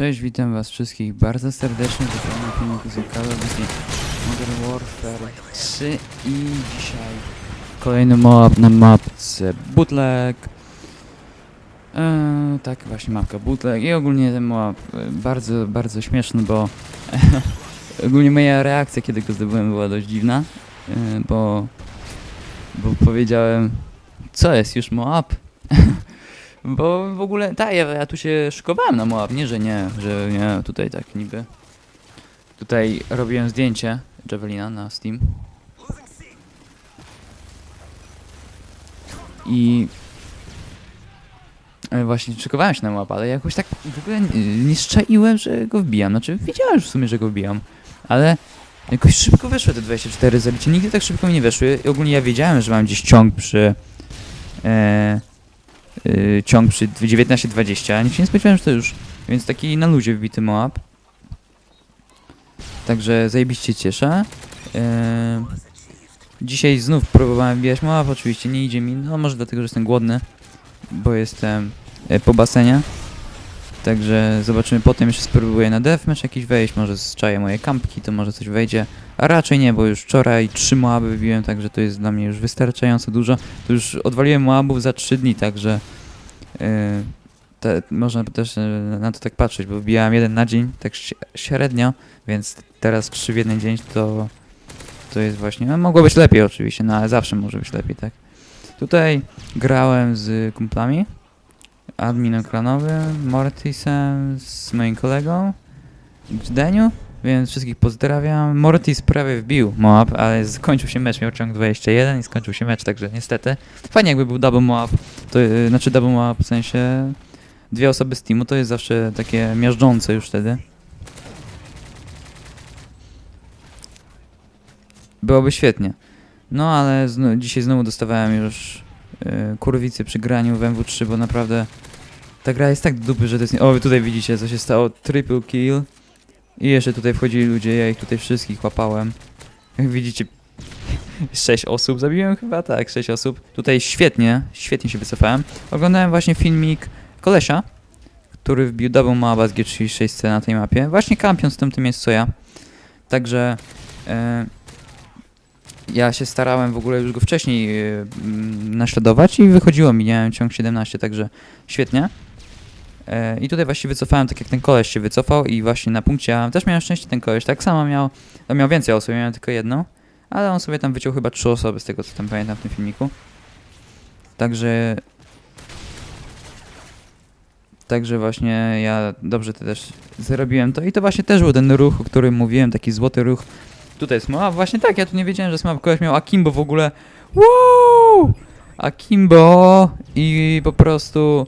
Cześć, witam was wszystkich bardzo serdecznie w kolejnym filmiku z Call Modern Warfare 3 i dzisiaj kolejny moab na mapce bootleg. Eee, tak, właśnie mapka bootleg i ogólnie ten moab e, bardzo, bardzo śmieszny, bo ogólnie moja reakcja kiedy go zdobyłem była dość dziwna, e, bo, bo powiedziałem co jest już moab? Bo w ogóle, tak, ja, ja tu się szykowałem na Moab, nie, że nie, że nie, tutaj tak niby. Tutaj robiłem zdjęcie Javelina na Steam. I e, właśnie szykowałem się na Moab, ale jakoś tak w ogóle nie, szczaiłem, że go wbijam. Znaczy, wiedziałem w sumie, że go wbijam, ale jakoś szybko wyszły te 24 zabicie. Nigdy tak szybko mi nie weszły. I ogólnie ja wiedziałem, że mam gdzieś ciąg przy... E, yy, ciąg przy 19-20. Nikt się nie spodziewałem, że to już. Więc taki na luzie wbity Moab. Także zajebiście cieszę. Yy, dzisiaj znów próbowałem wbijać Moab, oczywiście nie idzie mi. No może dlatego, że jestem głodny, bo jestem yy, po basenie. Także zobaczymy potem jeszcze spróbuję na deathmatch jakiś wejść, może zczaję moje kampki, to może coś wejdzie. A raczej nie, bo już wczoraj trzy Moaby wybiłem, także to jest dla mnie już wystarczająco dużo. To już odwaliłem Moabów za 3 dni, także yy, te, można też yy, na to tak patrzeć, bo wbijałem jeden na dzień, tak średnio, więc teraz 3 w jeden dzień to, to jest właśnie, no mogło być lepiej oczywiście, no ale zawsze może być lepiej, tak. Tutaj grałem z kumplami, adminem klanowym, Mortisem, z moim kolegą, Deniu, więc wszystkich pozdrawiam. Mortis prawie wbił Moab, ale skończył się mecz, miał ciąg 21 i skończył się mecz, także niestety. Fajnie jakby był double Moab, to, yy, znaczy double Moab w sensie dwie osoby z teamu, to jest zawsze takie miażdżące już wtedy. Byłoby świetnie. No ale zno, dzisiaj znowu dostawałem już yy, kurwicy przy graniu w MW3, bo naprawdę ta gra jest tak dupy, że to jest... Nie... O, tutaj widzicie co się stało, triple kill. I jeszcze tutaj wchodzili ludzie, ja ich tutaj wszystkich łapałem. Jak widzicie, 6 osób zabiłem chyba, tak, 6 osób. Tutaj świetnie, świetnie się wycofałem. Oglądałem właśnie filmik kolesia, który wbił double mapa z G36C na tej mapie. Właśnie kampiąc w tym, tym miejscu ja. Także e, ja się starałem w ogóle już go wcześniej mm, naśladować i wychodziło mi, miałem ciąg 17, także świetnie. E, I tutaj właśnie wycofałem tak jak ten koleś się wycofał i właśnie na punkcie A też miałem szczęście ten koleś, tak samo miał, miał więcej osób, ja miałem tylko jedną, ale on sobie tam wyciął chyba trzy osoby z tego co tam pamiętam w tym filmiku. Także Także właśnie ja dobrze to też zrobiłem to i to właśnie też był ten ruch, o którym mówiłem, taki złoty ruch. Tutaj jest a właśnie tak, ja tu nie wiedziałem, że Smap koleś miał Akimbo w ogóle. Wow! Akimbo i po prostu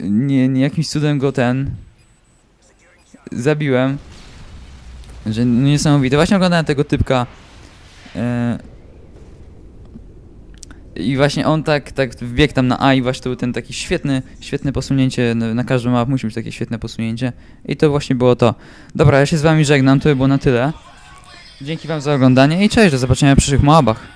nie, nie jakimś cudem go ten zabiłem. Że niesamowite. Właśnie oglądałem tego typka. e, I właśnie on tak, tak wbiegł tam na A i właśnie to był ten taki świetny, świetne posunięcie. Na, każdym map musi być takie świetne posunięcie. I to właśnie było to. Dobra, ja się z wami żegnam, to by było na tyle. Dzięki wam za oglądanie i cześć, do zobaczenia w przyszłych moabach.